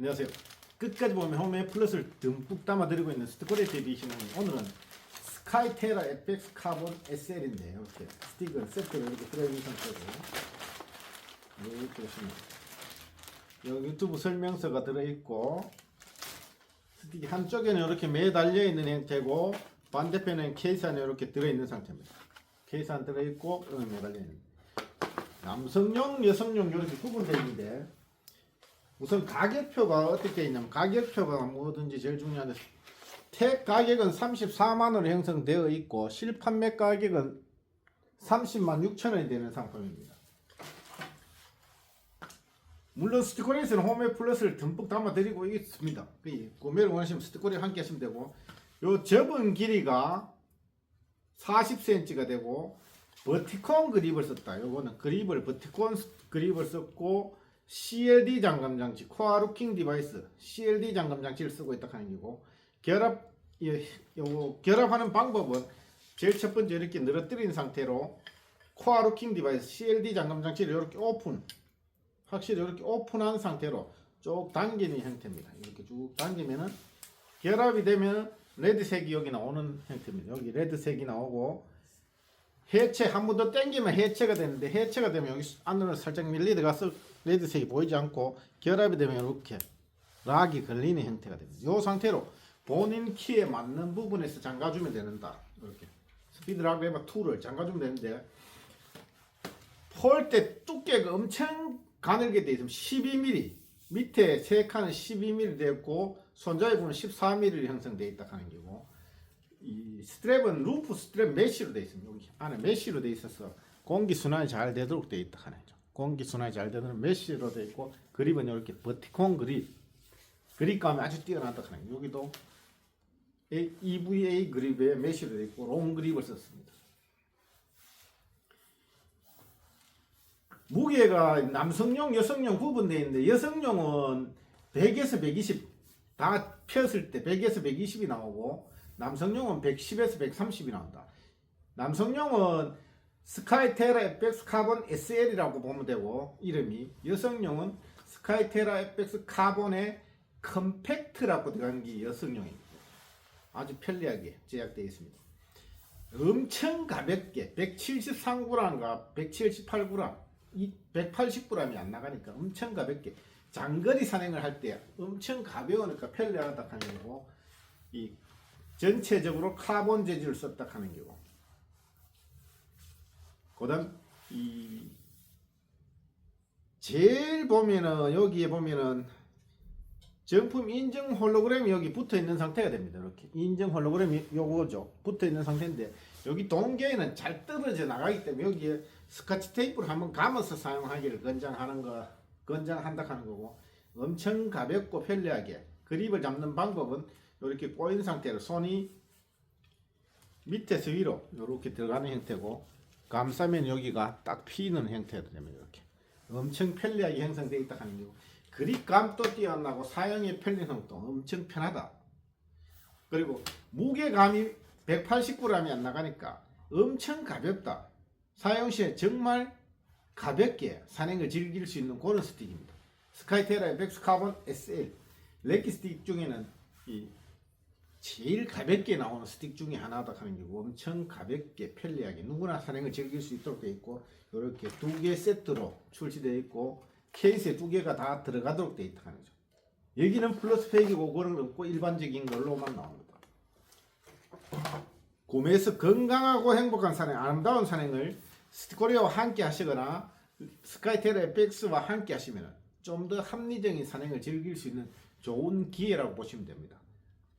안녕하세요. 끝까지 보면 홈에 플러스를 듬뿍 담아드리고 있는 스티커리 TV시는 오늘은 스카이테라 FX 카본 SL인데 이렇게 스틱을 세트로 이렇게 들어있는 상태로 이렇게 보시면 여기 유튜브 설명서가 들어있고 스틱이 한쪽에는 이렇게 매달려 있는 형태고 반대편에는 케이스 안에 이렇게 들어있는 상태입니다. 케이스 안에 들어있고 여기 매달려 있는 남성용, 여성용 이렇게 구분되어 있는데 우선 가격표가 어떻게 있냐면 가격표가 뭐든지 제일 중요한데 택 가격은 34만 원으로 형성되어 있고 실판매 가격은 30만 6천 원이 되는 상품입니다. 물론 스티커리에서는 홈에 플러스를 듬뿍 담아 드리고 있습니다. 그 구매를 원하시면 스티커리 함께 하시면 되고 요 접은 길이가 40cm가 되고 버티콘 그립을 썼다. 요거는 그립을 버티콘 그립을 썼고 CLD 잠금 장치, 코어 루킹 디바이스, CLD 잠금 장치를 쓰고 있다 하는 거고 결합 이- 요 결합하는 방법은 제일 첫 번째 이렇게 늘어뜨린 상태로 코어 루킹 디바이스, CLD 잠금 장치를 이렇게 오픈 확실히 이렇게 오픈한 상태로 쭉 당기는 형태입니다. 이렇게 쭉 당기면은 결합이 되면 레드색이 여기 나오는 형태입니다. 여기 레드색이 나오고 해체 한 번 더 당기면 해체가 되는데 해체가 되면 여기 안으로 살짝 밀리드 가서 레드색이 보이지 않고 결합이 되면 이렇게 락이 걸리는 형태가 됩니다. 이 상태로 본인 키에 맞는 부분에서 잠가주면 되는다. 이렇게 스피드 락 레버 2를 잠가주면 되는데 폴 때 두께가 엄청 가늘게 되어 있으면 12mm 밑에 세 칸은 12mm 되었고 손잡이 부분 14mm 형성되어 있다 하는 거고 이 스트랩은 루프 스트랩 메쉬로 되어 있습니다. 여기 안에 메쉬로 되어 있어서 공기 순환이 잘 되도록 되어 있다 하는 거죠. 공기 순환이 잘 되도록 메쉬로 되어 있고 그립은 이렇게 버티콘 그립 그립감이 아주 뛰어나다 하는 거죠. 여기도 EVA 그립에 메쉬로 되어 있고 롱 그립을 썼습니다. 무게가 남성용, 여성용 구분되어 있는데 여성용은 100에서 120 다 폈을 때 100에서 120이 나오고 남성용은 110에서 130이 나온다. 남성용은 스카이테라 FX 카본 SL이라고 보면 되고 이름이 여성용은 스카이테라 FX 카본의 컴팩트라고 들어가는 게 여성용입니다. 아주 편리하게 제작되어 있습니다. 엄청 가볍게 173g과 178g, 180g이 안 나가니까 엄청 가볍게 장거리 산행을 할 때 엄청 가벼우니까 편리하다 하는 거고 이 전체적으로 카본 재질을 썼다 하는 거고 그다음 이 제일 보면은 여기에 보면은 정품 인증 홀로그램이 여기 붙어 있는 상태가 됩니다. 이렇게 인증 홀로그램이 요거죠. 붙어 있는 상태인데 여기 동계에는 잘 떨어져 나가기 때문에 여기에 스카치 테이프를 한번 감아서 사용하기를 권장하는 거 권장한다 하는 거고 엄청 가볍고 편리하게 그립을 잡는 방법은 이렇게 꼬인 상태로 손이 밑에서 위로 이렇게 들어가는 형태고 감싸면 여기가 딱 피는 형태가 됩니다. 이렇게 엄청 편리하게 형성되어 있다 하는 거고 그립감도 뛰어나고 사용의 편리성도 엄청 편하다. 그리고 무게감이 180g이 안 나가니까 엄청 가볍다. 사용 시에 정말 가볍게 산행을 즐길 수 있는 그런 스틱입니다. 스카이테라 FX 카본 SL 렉기 스틱 중에는 이 제일 가볍게 나오는 스틱 중에 하나다 하는 게 엄청 가볍게 편리하게 누구나 산행을 즐길 수 있도록 되어 있고 이렇게 두 개 세트로 출시되어 있고 케이스에 두 개가 다 들어가도록 되어 있다 하는 거죠. 여기는 플러스 팩이고 그런 거 없고 일반적인 걸로만 나옵니다. 구매해서 건강하고 행복한 산행, 아름다운 산행을 스티코리아와 함께 하시거나 스카이테라 FX와 함께 하시면 좀 더 합리적인 산행을 즐길 수 있는 좋은 기회라고 보시면 됩니다.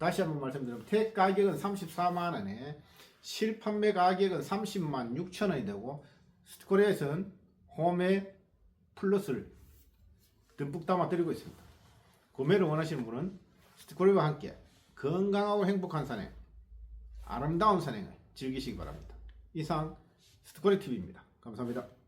다시 한번 말씀드리면 택 가격은 34만 원에 실판매 가격은 30만 6천 원이 되고 스티코리아에서는 홈에 플러스를 듬뿍 담아 드리고 있습니다. 구매를 원하시는 분은 스티코리와 함께 건강하고 행복한 산행, 아름다운 산행을 즐기시기 바랍니다. 이상 스티코리 TV입니다. 감사합니다.